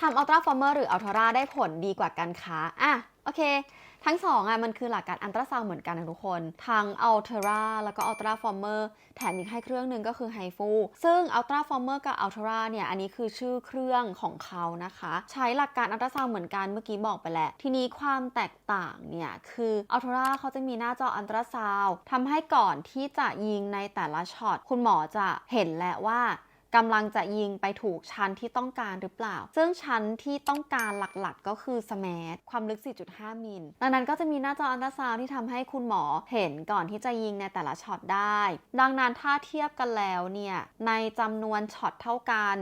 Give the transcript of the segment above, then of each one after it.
ทำอัลตราฟอร์เมอร์หรืออัลทราได้ผลดีกว่ากันคะอะโอเค ทั้งสองอะมันคือหลักการอันตราซาวเหมือนกันนะทุกคน ทั้งอัลเทราแล้วก็อัลตราฟอร์เมอร์แถมอีกให้เครื่องหนึ่งก็คือไฮฟูซึ่งอัลตราฟอร์เมอร์กับอัลเทราเนี่ยอันนี้คือชื่อเครื่องของเขานะคะ ใช้หลักการอัลตราซาวเหมือนกันเมื่อกี้บอกไปแล้ว ทีนี้ความแตกต่างเนี่ยคืออัลเทราเขาจะมีหน้าจออัลตราซาวทำให้ก่อนที่จะยิงในแต่ละช็อตคุณหมอจะเห็นแหละว่า กำลังจะยิงไปถูกชั้นที่ต้องการหรือเปล่า ซึ่งชั้นที่ต้องการหลักๆ ก็คือสมาร์ทความลึก 4.5 มิล ดังนั้นก็จะมีหน้าจออันตราซาวที่ทำให้คุณหมอเห็นก่อนที่จะยิงในแต่ละช็อตได้ ดังนั้นถ้าเทียบกันแล้วเนี่ยในจำนวนช็อตเท่ากัน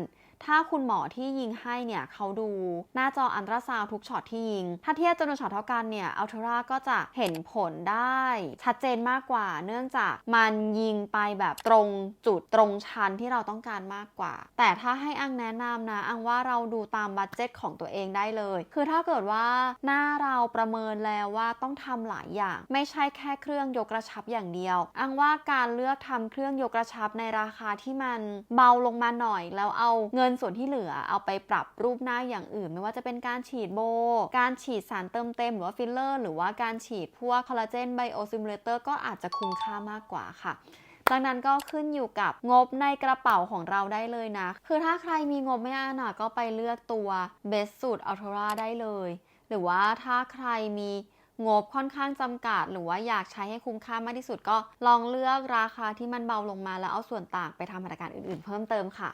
ถ้าคุณหมอที่ยิงให้เนี่ยเขาดูหน้าจออัลตราซาวทุกช็อตที่ยิง ถ้าเทียบจำนวนช็อตเท่ากันเนี่ยอัลทราก็จะเห็นผลได้ชัดเจนมากกว่า เนื่องจากมันยิงไปแบบตรงจุดตรงชั้นที่เราต้องการมากกว่า แต่ถ้าให้อังแนะนำนะอังว่าเราดูตามบัตเจ็ตของตัวเองได้เลย คือถ้าเกิดว่าหน้าเราประเมินแล้วว่าต้องทำหลายอย่าง ไม่ใช่แค่เครื่องยกกระชับอย่างเดียวอังว่าการเลือกทำเครื่องยกกระชับในราคาที่มันเบาลงมาหน่อย แล้วเอาเงินส่วนที่เหลือเอาไปปรับรูปหน้าอย่างอื่น ไม่ว่าจะเป็นการฉีดโบ การฉีดสารเติมเต็มหรือว่าฟิลเลอร์ หรือว่าการฉีดพวกคอลลาเจนไบโอซิมูเลเตอร์ก็อาจจะคุ้มค่ามากกว่าค่ะดังนั้นก็ขึ้นอยู่กับงบในกระเป๋าของเราได้เลยนะ คือถ้าใครมีงบไม่อันะก็ไปเลือกตัว Best Suit Ultra ได้เลย หรือว่าถ้าใครมีงบค่อนข้างจำกัด หรือว่าอยากใช้ให้คุ้มค่ามากที่สุดก็ลองเลือกราคาที่มันเบาลงมาแล้วเอาส่วนต่างไปทำมาตรการอื่นๆ เพิ่มเติมค่ะ